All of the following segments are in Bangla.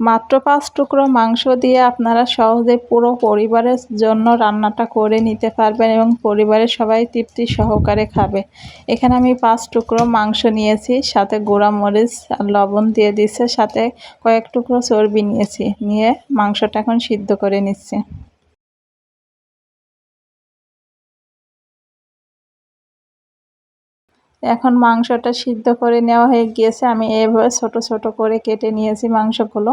মাত্র পাঁচ টুকরো মাংস দিয়ে আপনারা সহজে পুরো পরিবারের জন্য রান্নাটা করে নিতে পারবেন এবং পরিবারের সবাই তৃপ্তি সহকারে খাবে। এখানে আমি পাঁচ টুকরো মাংস নিয়েছি, সাথে গুঁড়া মরিচ আর লবণ দিয়ে দিচ্ছে সাথে কয়েক টুকরো চর্বি নিয়েছি, নিয়ে মাংসটা এখন সিদ্ধ করে নিচ্ছি। এখন মাংসটা সিদ্ধ করে নেওয়া হয়ে গিয়েছে। আমি এভাবে ছোট ছোট করে কেটে নিয়েছি মাংসগুলো।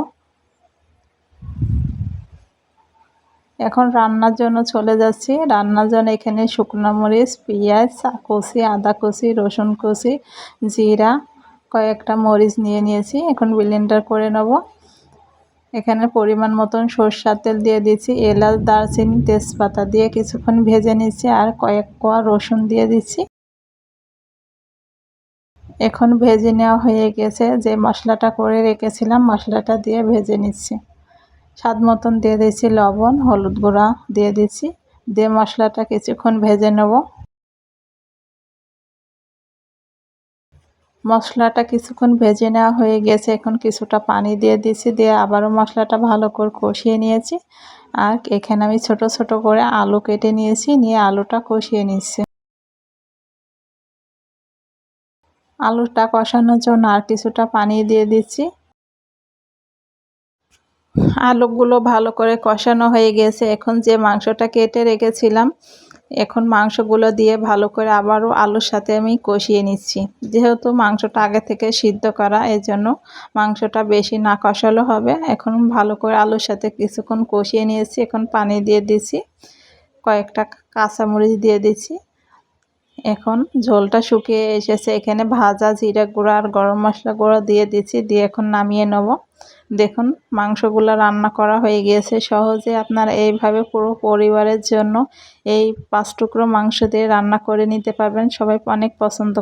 এখন রান্নার জন্য চলে যাচ্ছি। রান্নার জন্য এখানে শুকনো মরিচ, পেঁয়াজ, কষি, আদা কষি, রসুন কষি, জিরা, কয়েকটা মরিচ নিয়ে নিয়েছি। এখন ব্লেন্ডার করে নেব। এখানে পরিমাণ মতন সরষার তেল দিয়ে দিচ্ছি, এলাচ, দারচিনি, তেজপাতা দিয়ে কিছুক্ষণ ভেজে নিচ্ছি, আর কয়েক কোয়া রসুন দিয়ে দিচ্ছি। এখন ভেজে নেওয়া হয়ে গেছে। যে মশলাটা করে রেখেছিলাম, মশলাটা দিয়ে ভেজে নিচ্ছি। স্বাদ মতন দিয়ে দিচ্ছি লবণ, হলুদ গুঁড়া দিয়ে দিচ্ছি। দিয়ে মশলাটা কিছুক্ষণ ভেজে নেব। মশলাটা কিছুক্ষণ ভেজে নেওয়া হয়ে গেছে। এখন কিছুটা পানি দিয়ে দিচ্ছি। দিয়ে আবারও মশলাটা ভালো করে কষিয়ে নিয়েছি। আর এখানে আমি ছোট ছোট করে আলু কেটে নিয়েছি। নিয়ে আলুটা কষিয়ে নিচ্ছি। আলুটা কষানোর জন্য আর কিছুটা পানি দিয়ে দিচ্ছি। আলুগুলো ভালো করে কষানো হয়ে গেছে। এখন যে মাংসটা কেটে রেখেছিলাম, এখন মাংসগুলো দিয়ে ভালো করে আবারও আলুর সাথে আমি কষিয়ে নিচ্ছি। যেহেতু মাংসটা আগে থেকে সিদ্ধ করা এই জন্য মাংসটা বেশি না কষালো হবে। এখন ভালো করে আলুর সাথে কিছুক্ষণ কষিয়ে নিয়েছি। এখন পানি দিয়ে দিচ্ছি। কয়েকটা কাঁচামরিচ দিয়ে দিচ্ছি। এখন ঝোলটা শুকিয়ে এসেছে। এখানে ভাজা জিরা গুঁড়া আর গরম মশলা গুঁড়ো দিয়ে দিচ্ছি, দিয়ে এখন নামিয়ে নেব। দেখুন, মাংসগুলো রান্না করা হয়ে গিয়েছে। সহজে আপনারা এইভাবে পুরো পরিবারের জন্য এই পাঁচ টুকরো মাংস দিয়ে রান্না করে নিতে পারবেন। সবাই অনেক পছন্দ